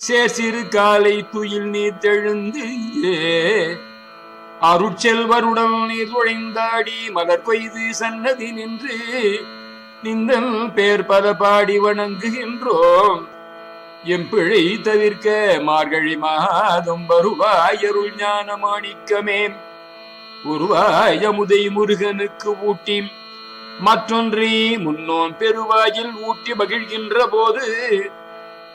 சேர் சிறு காலை துயில் நீர் தெழுந்து அருட்செல்வருடன் நீர் ஒழிந்தாடி மலர் கொய்து சன்னதி நின்று நிந்தல் பேர் பல பாடி வணங்குகின்றோம். எம்பிழை தவிர்க்க மார்கழி மாதம் வருவாயருள் ஞான மாணிக்கமே உருவாய் முதை முருகனுக்கு ஊட்டி மற்றொன்றே முன்னோன் பெருவாயில் ஊட்டி மகிழ்கின்ற போது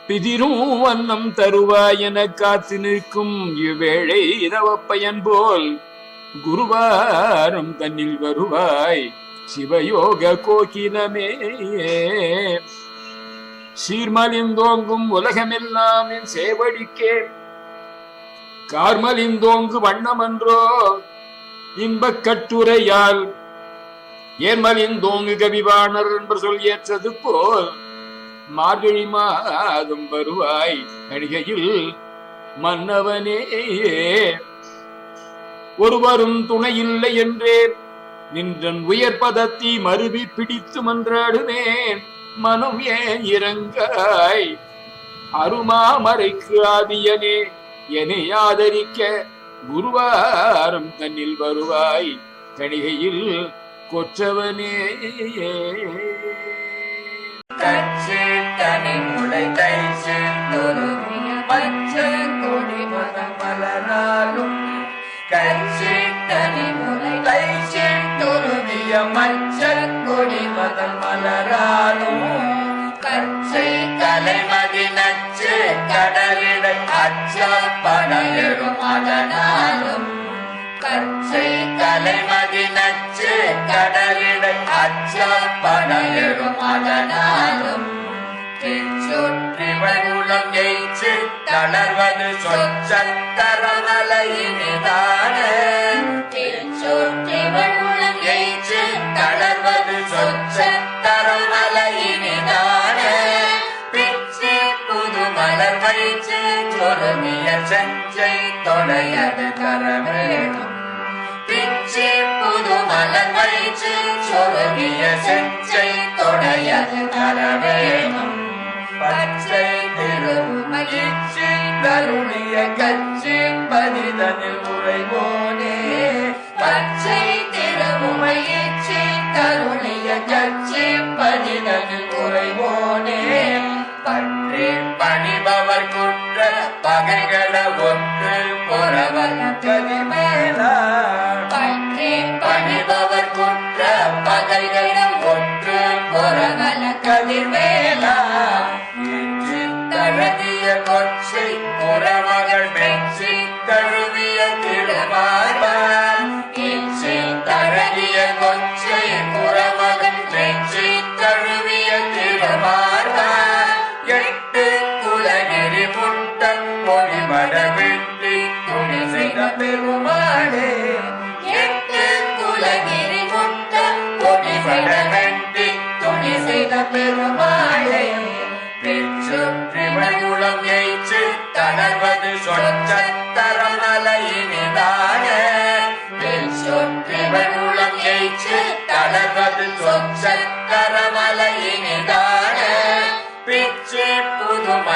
பிதிரும் வண்ணம் தருவாய் என காத்து நிற்கும் இவ்வேளை இரவப்பயன் போல் குருவாரம் தன்னில் வருவாய் சிவயோக கோகிலமே. சீர்மலிந்தோங்கும் உலகமெல்லாம் என் சேவடிக்கே. கார்மலிந்தோங்கு வண்ணமன்றோ இன்பக் கட்டுரையால். ஏர்மலிந்தோங்கு கவிவாணர் என்று சொல் ஏற்றது போல் மார்கழி மாதம் வருவாய். கணிகையில் மன்னவனே ஒருவரும் துணையில்லை என்றேன். நின்றன் உயர் பதத்தை மருவி பிடித்து மன்றாடுவேன். மனம் ஏன் இறங்காய்? அருமாமறைக்கு ஆதியனே என்னை ஆதரிக்க குருவாரம் தன்னில் வருவாய். கணிகையில் கொற்றவனே. சீட்டணி முளை கை செந்தொருவிய பச்சை கொடி மரம் மலராலும் கச்சிட்டனை முளை கை செந்தொருவிய மச்ச கொடி மதம் மலராலும் கச்சை கலைமதி நச்சு கடலிடை அச்சப்படையிடும் அதனாலும் கச்சை கலைமதி நச்சு கடலில் தளர்வது சொச்சத்தரமலையினிதான சுற்றி உளம் எய்ச்சு தளர்வது சொச்சத்தரமலையினிதான பிச்சு புது மலர் வைச்சு பொறுமிய செஞ்சை தொடையது கரவேணும் பிச்சு புது மலர் வைச்சு சொருகிய செஞ்சை தொடையது தரவேணும் பச்சை திருமகிழ்ச்சி தருடைய கட்சி பதிதனில் உரைவோனே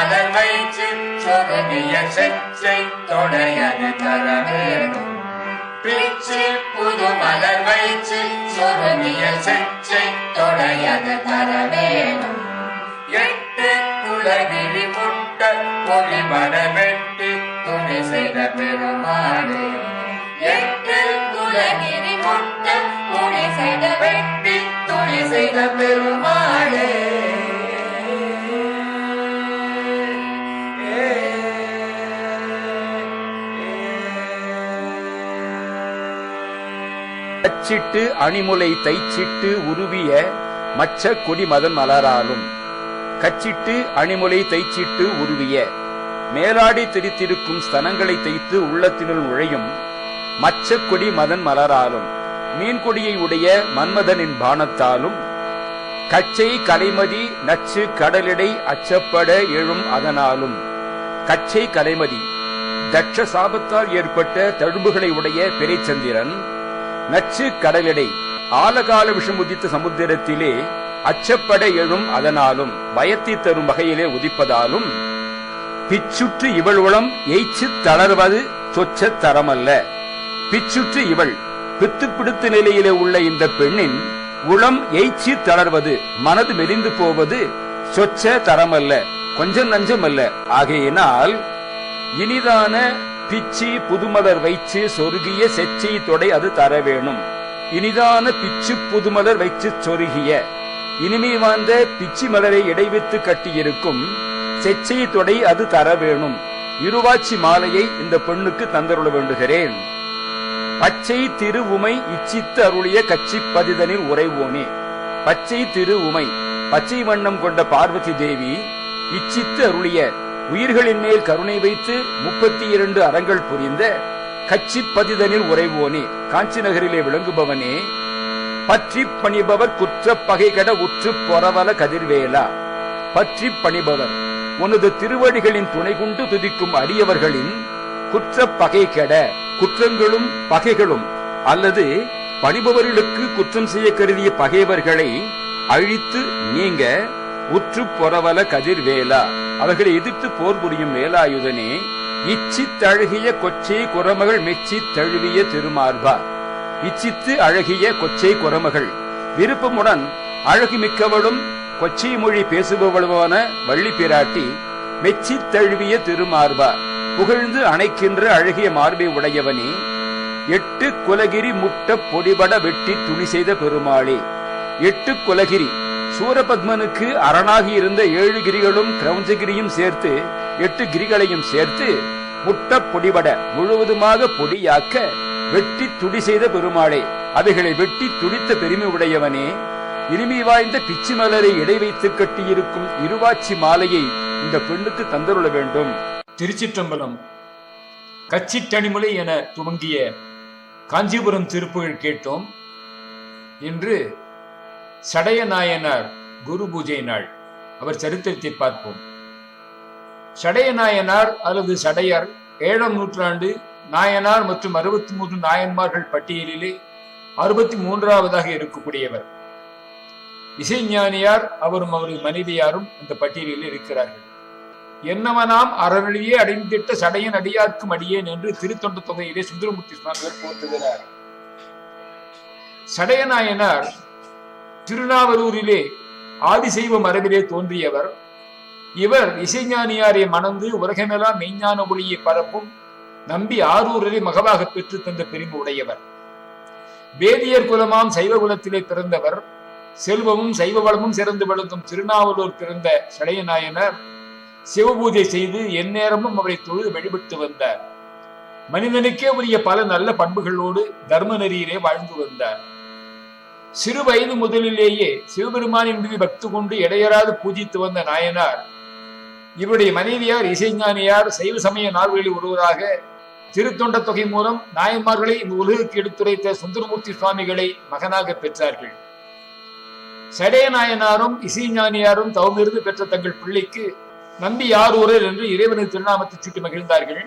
புது மலர் வைச்சு சொருகிய செச்சை தொடையது தரவேணும். பிச்சு புது மலர் வைச்சு சொருகிய செச்சை தொடையது தரவேணும். எட்டு குலகிரி முட்ட பொலிமட வெட்டி துணி செய்த பெருமாளே எட்டு குலகிரி முட்ட துணி செய்த வெட்டி துணி செய்த பெருமாளே மச்சிட்டு அணிமுலை தைச்சிட்டு உருவிய மச்ச கொடி மதன் மலராலும். கச்சிட்டு அணிமுலை தைச்சிட்டு உருவிய மேலாடி திரித்திருக்கும் ஸ்தனங்களை தைத்து உள்ளத்தினுள் நுழையும் மச்ச மதன் மலராலும். மீன்கொடியை உடைய மன்மதனின் பானத்தாலும். கச்சை கலைமதி நச்சு கடலிடை அச்சப்பட எழும் அதனாலும். கச்சை கலைமதி தட்ச சாபத்தால் ஏற்பட்ட தழும்புகளை உடைய பிறைச்சந்திரன் நச்சு கடலிடை. ஆலகால விஷம் உதித்த சமுத்திரத்திலே அச்சப்பட எழும் அதனாலும் பயத்தை தரும் வகையிலே உதிப்பதாலும் பிச்சுற்று இவள் உளம் எய்ச்சு தளர்வது சொச்ச தரமல்ல. பிச்சுற்று இவள் பித்து பிடித்த நிலையிலே உள்ள இந்த பெண்ணின் உளம் எய்ச்சி தளர்வது மனது மெலிந்து போவது சொச்ச தரமல்ல கொஞ்சம் நஞ்சம் அல்ல ஆகையினால் இனிதான பிச்சி புதுமலர் வைச்சு சொருகிய செச்சை தொடை அது தர வேணும். இனிதான பிச்சு புதுமலர் வைச்சு சொருகிய. இனிமை வாழ்ந்த பிச்சி மலரை இடைவித்து கட்டியிருக்கும். செச்சை தொடை அது தர வேணும். இருவாச்சி மாலையை இந்த பெண்ணுக்கு தந்தருள வேண்டுகிறேன். பச்சை திரு உமை இச்சித்து அருளிய கச்சி பதிதனில் உறைவோனே. பச்சை திரு உமை பச்சை வண்ணம் கொண்ட பார்வதி தேவி இச்சித்து அருளிய உயிர்களின் மேல் கருணை வைத்து முப்பத்தி இரண்டு அறங்கள் புரிந்த கச்சி பதிதனில் உறைவோனே காஞ்சி நகரிலே விளங்குபவனே பற்றி பணிபவர் குற்றப் பகைகட உற்று பொறவல கதிர்வேலா. பற்றி பணிபவர் உனது திருவடிகளின் துணை கொண்டு துதிக்கும் அடியவர்களின் குற்ற பகை கெட குற்றங்களும் பகைகளும் அல்லது பணிபவர்களுக்கு குற்றம் செய்ய கருதிய பகைவர்களை அழித்து நீங்க உற்று பொறவல கதிர்வேலா. அவர்களை எதிர்த்து போர் புரியும் வேலாயுதனே இச்சி அழகிய கொச்சை குரமகள் மெச்சி தழுவிய திருமார்பா இச்சித்து அழகிய கொச்சை குரமகள் விருப்பமுடன் அழகு மிக்கவளும் கொச்சை மொழி பேசுபவளுமான வள்ளி பிராட்டி மெச்சி தழுவிய திருமார்பா புகழ்ந்து அணைக்கின்ற அழகிய மார்பை உடையவனே எட்டு குலகிரி முட்ட பொடிபட வெட்டி துணி செய்த பெருமாளே. எட்டு குலகிரி சூரபத்மனுக்கு அரணாகி இருந்த ஏழு கிரிகளும் கிரௌஞ்சகிரியும் சேர்த்து எட்டு கிரிகளையும் சேர்த்து முட்ட பொடிபட முழுவதுமாக பொடியாக்க வெட்டி துடி செய்த பெருமாளே அவைகளை வெட்டி துடித்த பெருமை உடையவனே இனிமை வாய்ந்த பிச்சி மலரை இடை வைத்து கட்டியிருக்கும் இருவாச்சி மாலையை இந்த பெண்ணுக்கு தந்தருள வேண்டும். திருச்சிற்றம்பலம். கச்சிட்டணிமலை என துவங்கிய காஞ்சிபுரம் திருப்புகள் கேட்டோம் என்று சடைய நாயனார் குரு பூஜை நாள். அவர் சரித்திரத்தை பார்ப்போம். சடைய நாயனார் அல்லது சடையார் ஏழாம் நூற்றாண்டு நாயனார் மற்றும் அறுபத்தி மூன்று நாயன்மார்கள் பட்டியலிலே அறுபத்தி மூன்றாவதாக இருக்கக்கூடியவர். இசைஞானியார் அவரும் அவரது மனைவியாரும் அந்த பட்டியலில் இருக்கிறார்கள். என்னவனாம் அறவழியே அடைந்திட்ட சடையன் அடியார்க்கும் அடியேன் என்று திருத்தொண்ட தொகையிலே சுந்தரமூர்த்தி சுவாமிகள் போற்றுகிறார். சடையநாயனார் திருநாவலூரிலே ஆதிசைவ மரபிலே தோன்றியவர். இவர் இசைஞானியாரை மணந்து உலகமெல்லாம் மெய்ஞான ஒளியை பரப்பும் நம்பி ஆரூரிலே மகவாக பெற்று தந்த பெருமை உடையவர். வேதியர் குலமாம் சைவ குலத்திலே பிறந்தவர். செல்வமும் சைவ வளமும் சிறந்து விளங்கும் திருநாவலூர் பிறந்த சடையநாயனார் சிவபூஜை செய்து எந்நேரமும் அவரை தொழுது வழிபட்டு வந்தார். மனிதனுக்கே உரிய பல நல்ல பண்புகளோடு தர்ம நெறியிலே வாழ்ந்து வந்தார். சிறு வயது முதலிலேயே சிவபெருமானின் மீது பக்து கொண்டு இடையராது பூஜித்து வந்த நாயனார் இவருடைய மனைவியார் இசைஞானியார் சைவ சமய நார்களில் ஒருவராக திருத்தொண்ட தொகை மூலம் நாயன்மார்களை இந்த உலகுக்கு எடுத்துரைத்த சுந்தரமூர்த்தி சுவாமிகளை மகனாக பெற்றார்கள். சடைய நாயனாரும் இசைஞானியாரும் தவமிருந்து பெற்ற தங்கள் பிள்ளைக்கு நம்பி ஆரூரர் என்று இறைவனின் திருநாமத்தை சுட்டி மகிழ்ந்தார்கள்.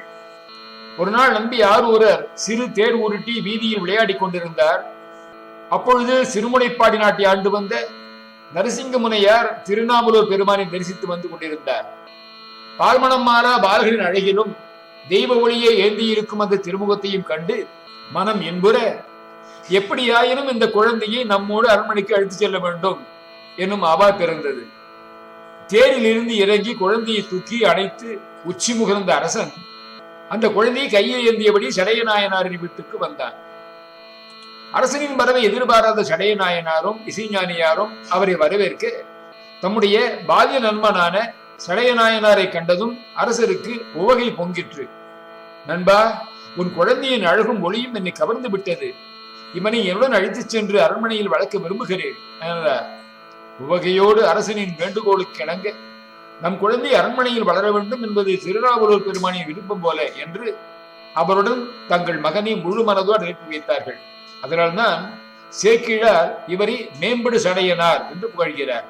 ஒரு நாள் நம்பி ஆரூரர் சிறு தேர் உருட்டி வீதியில் விளையாடிக் கொண்டிருந்தார். அப்பொழுது சிறுமுனைப்பாடி நாட்டை ஆண்டு வந்த நரசிங்க முனையார் திருநாமலூர் பெருமானை தரிசித்து வந்து கொண்டிருந்தார். பால்மணம் மாறா பால்களின் அழகிலும் தெய்வ ஒளியை ஏந்தியிருக்கும் அந்த திருமுகத்தையும் கண்டு மனம் என்புற எப்படியாயினும் இந்த குழந்தையை நம்மோடு அரண்மனைக்கு அழைத்துச் செல்ல வேண்டும் என்னும் அவா பிறந்தது. தேரில் இருந்து இறங்கி குழந்தையை தூக்கி அணைத்து உச்சி முகர்ந்த அரசன் அந்த குழந்தையை கையில் ஏந்தியபடி சடையநாயனாரின் வீட்டுக்கு வந்தான். அரசனின் வரவை எதிர்பாராத சடையநாயனாரும் இசைஞானியாரும் அவரை வரவேற்க தம்முடைய பால்ய நண்பனான சடையநாயனாரை கண்டதும் அரசருக்கு உவகை பொங்கிற்று. நண்பா உன் குழந்தையின் அழகும் ஒளியும் என்னை கவர்ந்து விட்டது. இவனை என்னுடன் அழைத்துச் சென்று அரண்மனையில் வளர்க்க விரும்புகிறேன் என்றார் உவகையோடு அரசனின் வேண்டுகோளுக்கு இணங்க நம் குழந்தை அரண்மனையில் வளர வேண்டும் என்பது திருநாவலூர் பெருமானின் விருப்பம் போல என்று அவருடன் தங்கள் மகனை முழு மனதோடு அனுப்பி வைத்தார்கள். அதனால்தான் சேக்கிழார் இவரை மேம்படு சடையனார் என்று புகழ்கிறார்.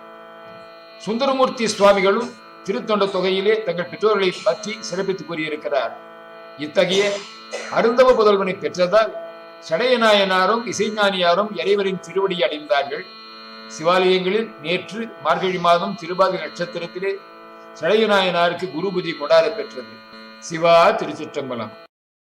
சுந்தரமூர்த்தி சுவாமிகளும் திருத்தொண்ட தொகையிலே தங்கள் பெற்றோர்களை பற்றி சிறப்பித்து கூறியிருக்கிறார். இத்தகைய அருந்தவ புதல்வனை பெற்றதால் சடையநாயனாரும் இசைஞானியாரும் இறைவரின் திருவடி அடைந்தார்கள். சிவாலயங்களில் நேற்று மார்கழி மாதம் திருபாதி நட்சத்திரத்திலே சடையநாயனாருக்கு குருபதி கொண்டாட பெற்றது சிவா திருச்சிற்றம்பலம்.